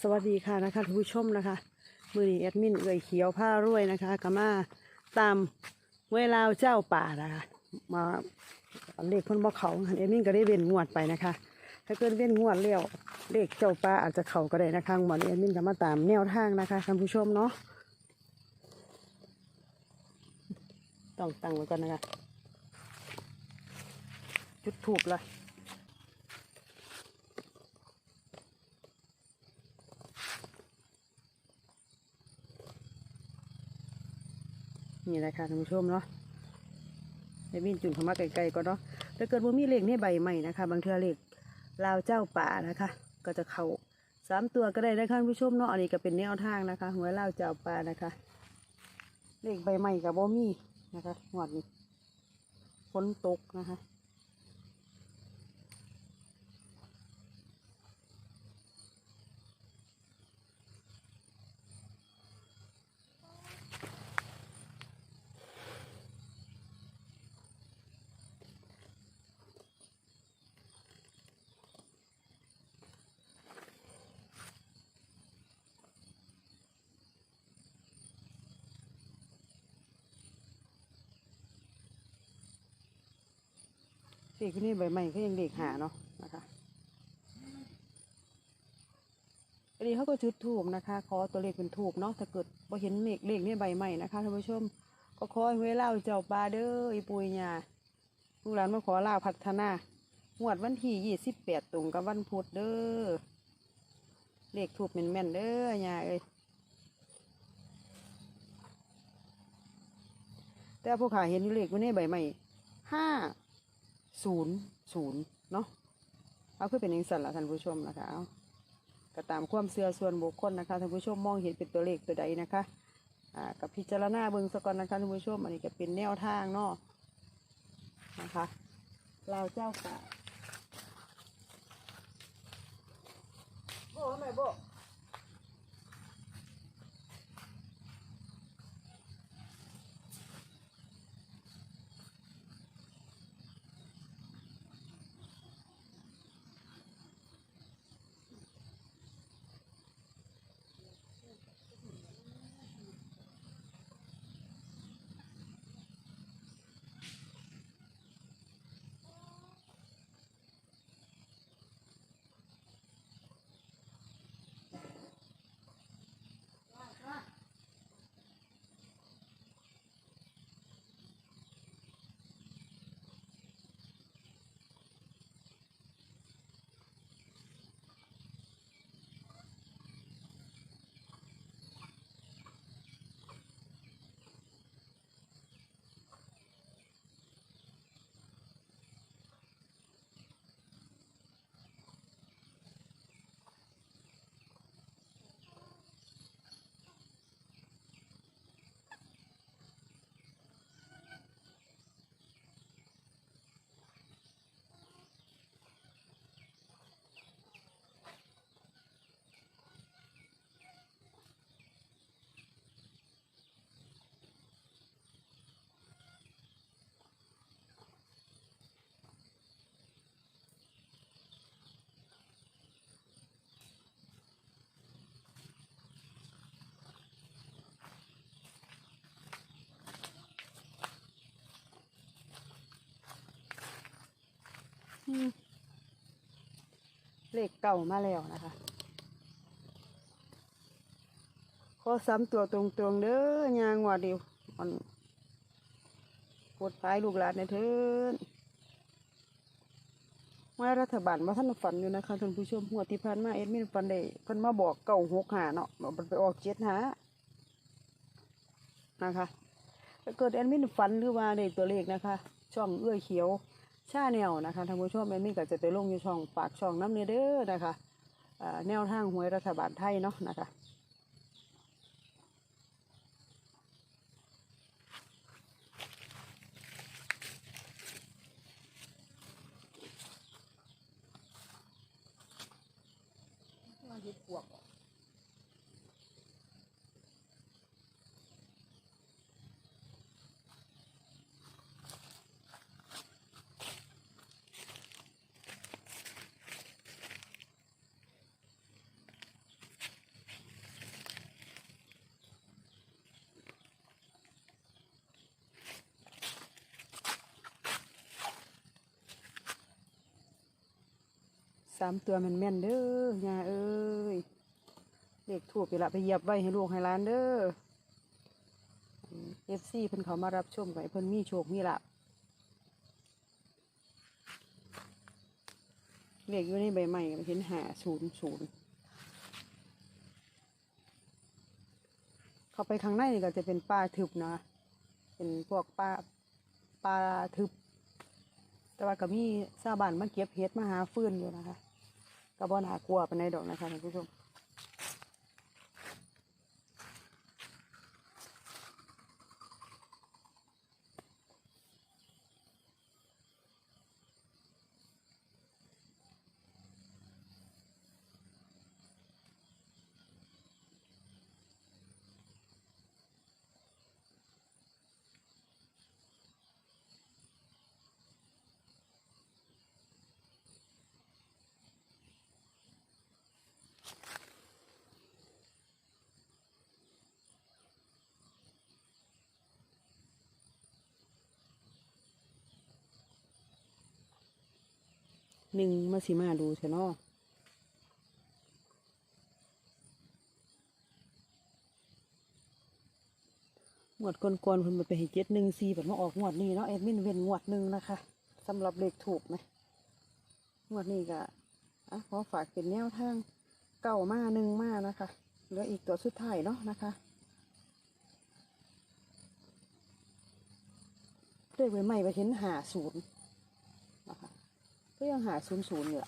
สวัสดีค่ะนะคะท่านผู้ชมนะคะ มือนี้แอดมินเอ่ยเขียวผ้ารวยนะคะก็มาตามเวลาเจ้าป่านะคะมาเลขเพ่นบ่เขาแอดมินก็ได้เว้นงวดไปนะคะ ถ้าเกิดเว้นงวดเลี้ยวเลขเจ้าป่าอาจจะเขาก็ได้นะคะหมอนแอดมินก็มาตามแนวทางนะคะท่านผู้ชมเนาะต้องตั้งไว้ก่อนนะคะ จุดถูกเลย นี่แหละค่ะท่านผู้ชมเนาะไปบินจุนเข้ามาไกลๆก็เนาะถ้าเกิดว่ามีเลขในใบใหม่นะคะ บางเทือเลขลาวเจ้าป่านะคะ ก็จะเข้าสามตัวก็ได้นะคะท่านผู้ชมเนาะอันนี้ก็เป็นแนวทางนะคะ หัวลาวเจ้าป่านะคะเล็กใบใหม่กับบ่มีนะคะหอดนี้ฝนตกนะคะ เลขที่นี่ใบใหม่ก็ยังเลขหาเนาะนะคะอันนี้เขาก็จุดถูกนะคะ ขอตัวเลขเป็นถูกเนาะถ้าเกิดพอเห็นเลขเลขนี่ใบใหม่นะคะท่านผู้ชมก็ขอให้เล่าเจ้าปลาเด้ออีปุยญาลูกหลานมาขอลาพัฒนางวดวันที่ยี่สิบแปดตรงกับวันพุธเด้อเลขถูกแม่นๆเด้อยาเอ้ยแต่พวกขาเห็นเลขวันนี้ใบใหม่ห้า ศูนย์ศูนย์เนาะเอาเพื่อเป็นอย่างสันละท่านผู้ชมนะคะเอาก็ตามความเสื่อส่วนบุคคลนะคะท่านผู้ชมมองเห็นเป็นตัวเลขตัวใดนะคะอ่ากับพิจารณาเบิ่งสก่อนนะคะท่านผู้ชมอันนี้ก็เป็นแนวทางเนาะนะคะเราเจ้าป่าโบ้แม่โบ้ เลขเก่ามาแล้วนะคะขอซ้ำตัวตรงๆเด้อยางว่าเดียวมันกดท้ายลูกหลานในเถินว่ารัฐบาลมาท่านฝันอยู่นะคะท่านผู้ชมหัวที่ผ่านมาเอ็ดมินฝันได้เพิ่นมาบอกเก่าหกหาเนาะมันไปออกเจ็ดหานะคะเกิดแอดมินฝันหรือว่าได้ตัวเลขนะคะ ช่องเอื้อเขียว ชาแนวนะคะท่านผู้ชมแอดมินก็จะไปลงอยู่ช่องฝากช่องน้ำเนเด้อนะคะแนวทางหวยรัฐบาลไทยเนาะนะคะมาเห็ดปวก สามตัวมันแม่นๆเด้อยาเอ้ยเลขถูกไปละไปเหยียบไว้ให้ลูกให้หล้านเด้อเอฟซีเพิ่นเขามารับชมกับเพิ่นมีโชคมีลาภเลขอยู่ในใบใหม่เห็นหาศูนย์ศูนย์เข้าไปข้างในนี่ก็จะเป็นป่าทึบนะ เป็นพวกป่าป่าทึบ แต่ว่าก็มีชาวบ้านมาเก็บเห็ดมาหาฟืนอยู่นะคะ ก็บ่น่ากลัวปานใดดอกนะคะท่านผู้ชม หนึ่งมาสิมาดูเถอะเนาะงวดก่อนๆเพิ่นมาไปให้เจ็ดหนึ่งสี่แบบมาออกงวดนี้เนาะแอดมินเว้นงวดหนึ่งนะคะสำหรับเลขถูกไหมงวดนี้ก็อะขอฝากเป็นแนวทางเก้ามาหนึ่งมานะคะเหลืออีกตัวสุดท้ายเนาะนะคะเลขใบใหม่ไปเห็นหาศูนย์ ก็ยังหาศูนย์ศูนย์อยู่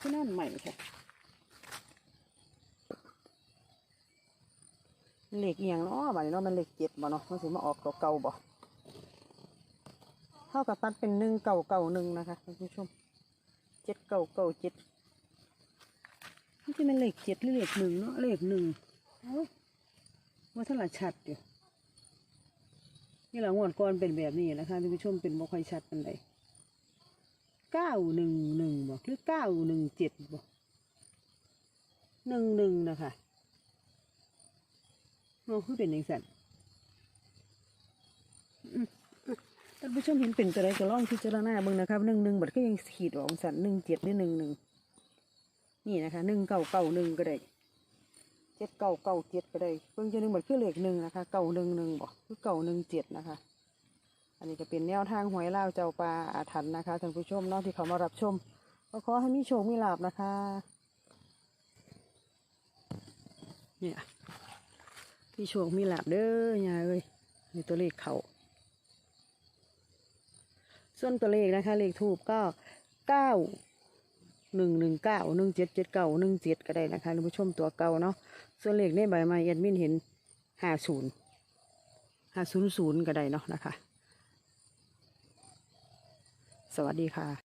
ขึ้นนั่นใหม่ค่ะเหล็กเอียงเนาะบ่นี้เนาะมันเหล็กเจ็ดบ่เนาะมันสิมาออกเก่าบ่เท่ากับตัดเป็นหนึ่งเก่าเก่าหนึ่งนะคะท่านผู้ชมเจ็ดเก่าเก่าเจ็ดนี่จะเป็นเหล็กเจ็ดหรือเหล็กหนึ่งเนาะเหล็กหนึ่งเอ้าว่าถ้าละชัดอยู่นี่หลังวดก่อนเป็นแบบนี้นะคะท่านผู้ชมเป็นบ่ค่อยชัดเปันใด เก้าหนึ่งหนึ่งบอกหรือเก้าหนึ่งเจ็ดบอกหนึ่งหนึ่งนะคะมองคือเป็นอย่างสันท่านผู้ชมเห็นเป็นตัวใดก็ลองพิจารณาบิ่งนะครับหนึ่งหนึ่งบัดก็ยังขีดออกสันหนึ่งเจ็ดหรือหนึ่งหนึ่งนี่นะคะหนึ่งเก้าเก้าหนึ่งก็ได้เจ็ดเก่าเก่าเจ็ดก็ได้เพิ่งจะหนึ่งบัดคือเลขหนึ่งนะคะเก่าหนึ่งหนึ่งบอกคือเก่าหนึ่งเจ็ดนะคะ อันนี้ก็เป็นแนวทางหวยเล่าเจ้าปลาอาถรรพ์นะคะท่านผู้ชมเนาะที่เขามารับชม ก็ขอให้มีโชคมีลาบนะคะ เนี่ยมีโชคมีลาบเด้อยายเอ้ยมีตัวเลขเขาส่วนตัวเลขนะคะ เลขทูบก็เก้าหนึ่งหนึ่งเก้าหนึ่งเจ็ดเจ็ดเก้าหนึ่งเจ็ดก็ได้นะคะท่านผู้ชมตัวเก่าเนาะส่วนเลขในใบไม้แอดมินเห็นห้าศูนย์ห้าศูนย์ศูนย์ก็ได้เนาะนะคะ สวัสดีค่ะ